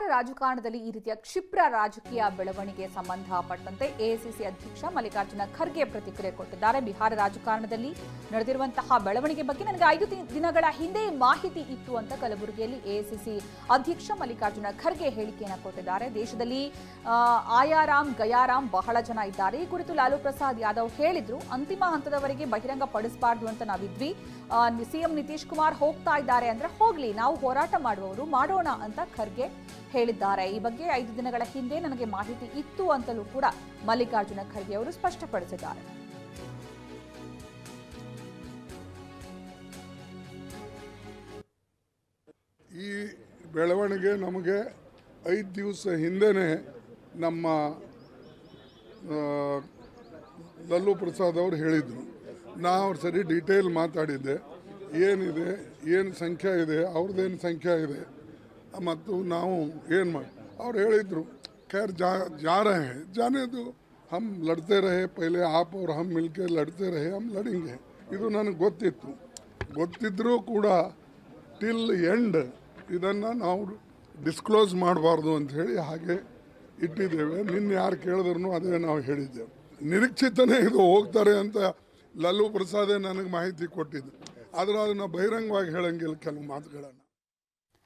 ಬಿಹಾರ ರಾಜಕಾರಣದಲ್ಲಿ ಈ ರೀತಿಯ ಕ್ಷಿಪ್ರ ರಾಜಕೀಯ ಬೆಳವಣಿಗೆ ಸಂಬಂಧಪಟ್ಟಂತೆ ಎಐಸಿಸಿ ಅಧ್ಯಕ್ಷ ಮಲ್ಲಿಕಾರ್ಜುನ ಖರ್ಗೆ ಪ್ರತಿಕ್ರಿಯೆ ಕೊಟ್ಟಿದ್ದಾರೆ. ಬಿಹಾರ ರಾಜಕಾರಣದಲ್ಲಿ ನಡೆದಿರುವಂತಹ ಬೆಳವಣಿಗೆ ಬಗ್ಗೆ ನನಗೆ ಐದು ದಿನಗಳ ಹಿಂದೆ ಮಾಹಿತಿ ಇತ್ತು ಅಂತ ಕಲಬುರಗಿಯಲ್ಲಿ ಎಐಸಿಸಿ ಅಧ್ಯಕ್ಷ ಮಲ್ಲಿಕಾರ್ಜುನ ಖರ್ಗೆ ಹೇಳಿಕೆಯನ್ನು ಕೊಟ್ಟಿದ್ದಾರೆ. ದೇಶದಲ್ಲಿ ಆಯಾರಾಮ್, ಗಯಾರಾಮ್ ಬಹಳ ಜನ ಇದ್ದಾರೆ. ಈ ಕುರಿತು ಲಾಲು ಪ್ರಸಾದ್ ಯಾದವ್ ಹೇಳಿದ್ರು. ಅಂತಿಮ ಹಂತದವರೆಗೆ ಬಹಿರಂಗ ಪಡಿಸಬಾರ್ದು ಅಂತ ನಾವಿದ್ವಿ. ಸಿಎಂ ನಿತೀಶ್ ಕುಮಾರ್ ಹೋಗ್ತಾ ಇದ್ದಾರೆ ಅಂದ್ರೆ ಹೋಗ್ಲಿ, ನಾವು ಹೋರಾಟ ಮಾಡುವವರು ಮಾಡೋಣ ಅಂತ ಖರ್ಗೆ ಹೇಳಿದ್ದಾರೆ. ಈ ಬಗ್ಗೆ ಐದು ದಿನಗಳ ಹಿಂದೆ ನನಗೆ ಮಾಹಿತಿ ಇತ್ತು ಅಂತಲೂ ಕೂಡ ಮಲ್ಲಿಕಾರ್ಜುನ ಖರ್ಗೆ ಅವರು ಸ್ಪಷ್ಟಪಡಿಸಿದ್ದಾರೆ. ಈ ಬೆಳವಣಿಗೆ ನಮಗೆ ಐದು ದಿವಸ ಹಿಂದೆನೇ ನಮ್ಮ ಲಲ್ಲು ಪ್ರಸಾದ್ ಅವರು ಹೇಳಿದರು. ನಾ ಅವ್ರ ಸರಿ ಡೀಟೇಲ್ ಮಾತಾಡಿದ್ದೆ. ಏನಿದೆ, ಏನು ಸಂಖ್ಯೆ ಇದೆ ಅವ್ರದ್ದೇನು ಸಂಖ್ಯೆ ಇದೆ ಮತ್ತು ನಾವು ಏನು ಮಾಡಿ ಅವ್ರು ಹೇಳಿದರು, ಖೈರ್, ಜಾ ಜಾ ರಹೆ, ಜಾನೇದು ಹಮ್ ಲಡ್ತೆ ರಹೆ, ಪೈಲೆ ಆಪ್ ಅವ್ರು ಹಮ್ ಮಿಲ್ಕೆ ಲಡ್ತೆ ರೇ ಹಮ್ ಲಡಿಂಗೆ. ಇದು ನನಗೆ ಗೊತ್ತಿತ್ತು. ಗೊತ್ತಿದ್ದರೂ ಕೂಡ ಟಿಲ್ ಎಂಡ್ ಇದನ್ನು ನಾವು ಡಿಸ್ಕ್ಲೋಸ್ ಮಾಡಬಾರ್ದು ಅಂತ ಹೇಳಿ ಹಾಗೆ ಇಟ್ಟಿದ್ದೇವೆ. ನಿನ್ನ ಯಾರು ಕೇಳಿದ್ರು ಅದೇ ನಾವು ಹೇಳಿದ್ದೇವೆ. ನಿರೀಕ್ಷಿತನೇ ಇದು ಹೋಗ್ತಾರೆ ಅಂತ ಲಲ್ಲು ಪ್ರಸಾದೇ ನನಗೆ ಮಾಹಿತಿ ಕೊಟ್ಟಿದ್ದು. ಆದರೂ ಅದನ್ನು ಬಹಿರಂಗವಾಗಿ ಹೇಳಂಗಿಲ್ಲ ಕೆಲವು ಮಾತುಗಳನ್ನು.